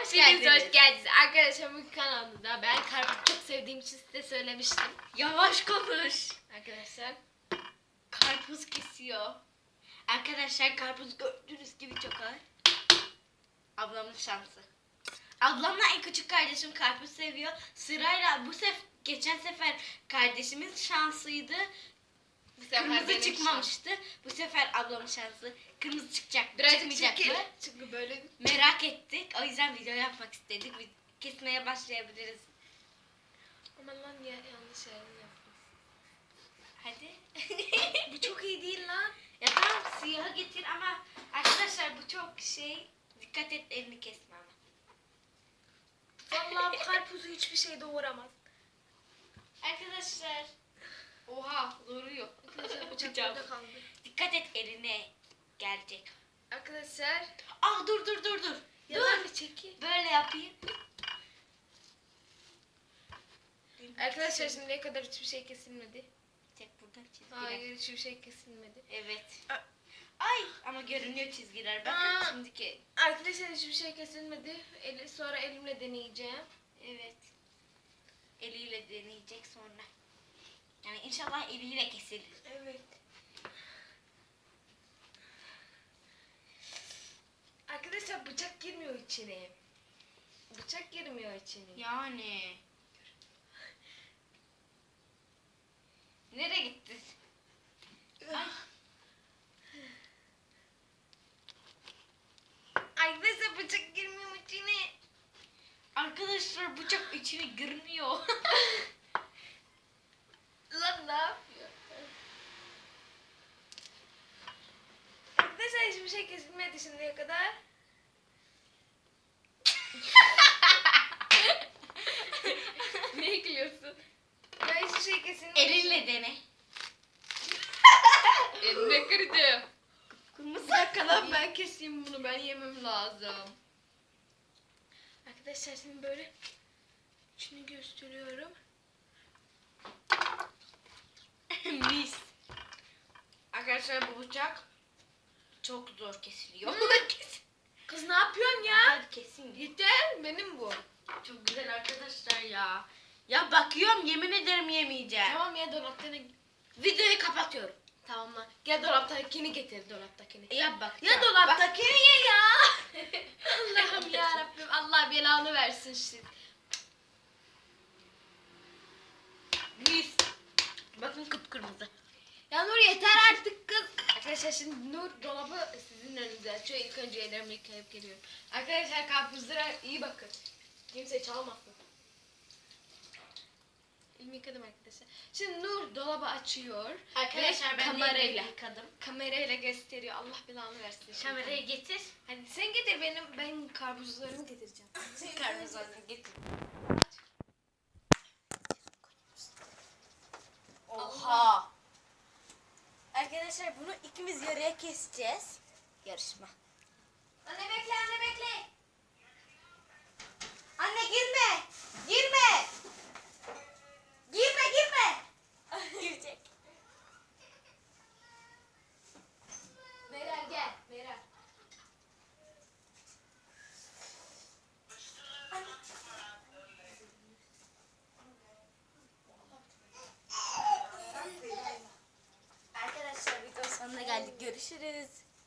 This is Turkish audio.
Hepiniz geldiniz. hoş geldiniz. Arkadaşlar bu kanalımda ben karpuz çok sevdiğim için size söylemiştim. Yavaş konuş. Arkadaşlar Karpuz kesiyor. Arkadaşlar karpuz gördüğünüz gibi çok ağır. Ablamın şansı. Ablamla en küçük kardeşim karpuz seviyor. Sırayla bu sef geçen sefer kardeşimiz şanslıydı. Bu sefer Kırmızı benim çıkmamıştı. Bu sefer ablamın şansı. Kırmızı çıkacak. Birazcık çıkmayacak çekil. mı? Çünkü böyle Merak ettik. O yüzden video yapmak istedik. Vi- Kesmeye başlayabiliriz. aman lan ya yanlış yerini yaptım. Hadi. Bu çok iyi değil lan. ya tamam siyahı getir ama arkadaşlar bu çok şey. Dikkat et elini kesme ama. Vallahi bu karpuzu hiçbir şey doğuramaz. Arkadaşlar. Oha duruyor. Arkadaşlar bıçak Bıçak. burada kaldı. Dikkat et eline gelecek. Arkadaşlar Ah dur dur dur dur. Dur. çekil. Böyle yapayım. Arkadaşlar şimdiye kadar hiçbir şey kesilmedi. Tek buradan çizgiler. Hayır hiçbir şey kesilmedi. Evet. Ay ama görünüyor çizgiler. Bakın Aa. şimdiki. Arkadaşlar hiçbir şey kesilmedi. Eli, sonra elimle deneyeceğim. Evet. Eliyle deneyecek sonra. Yani inşallah eliyle kesilir. Evet. Arkadaşlar bıçak girmiyor içine. Bıçak girmiyor içine. Yani. Nereye gitti? Ay. Arkadaşlar bıçak girmiyor içine. Arkadaşlar bıçak içine girmiyor. Lan ne yapıyor? Arkadaşlar hiçbir şey kesilmedi şimdiye kadar. ne gülüyorsun? Ya hiçbir şey kesilmedi. Elinle dene. Eline kırdı. Kırmızı Bakalım ben keseyim bunu ben yemem lazım. Arkadaşlar şimdi böyle içini gösteriyorum. Mis. Arkadaşlar bu bıçak çok zor kesiliyor. Kes- Kız ne yapıyorsun ya? Hadi kesin. Yeter benim bu. Çok güzel arkadaşlar ya. Ya bakıyorum yemin ederim yemeyeceğim. Tamam ya dolaptakini. Videoyu kapatıyorum. Tamam lan. Gel dolaptakini getir dolaptakini. Yap bak. Ya Bak. dolaptakini ye ya. Allah'ım ya Rabbim Allah belanı versin şimdi. Mis. Bakın kıpkırmızı. Ya Nur yeter artık kız. Arkadaşlar şimdi Nur dolabı sizin önünüze açıyor. İlk önce ellerimi yıkayıp geliyorum. Arkadaşlar karpuzlara iyi bakın. Kimse çalmasın. Elimi yıkadım arkadaşlar. Şimdi Nur dolabı açıyor. Arkadaşlar ben kamerayla. yıkadım. Kamerayla gösteriyor. Allah belanı versin. şimdi. Kamerayı getir. Hadi sen getir benim ben karpuzlarımı getireceğim. Karpuzlarını getir. Oha. Arkadaşlar bunu ikimiz yarıya keseceğiz. Yarışma. Anne bekle anne bekle. Görüşürüz.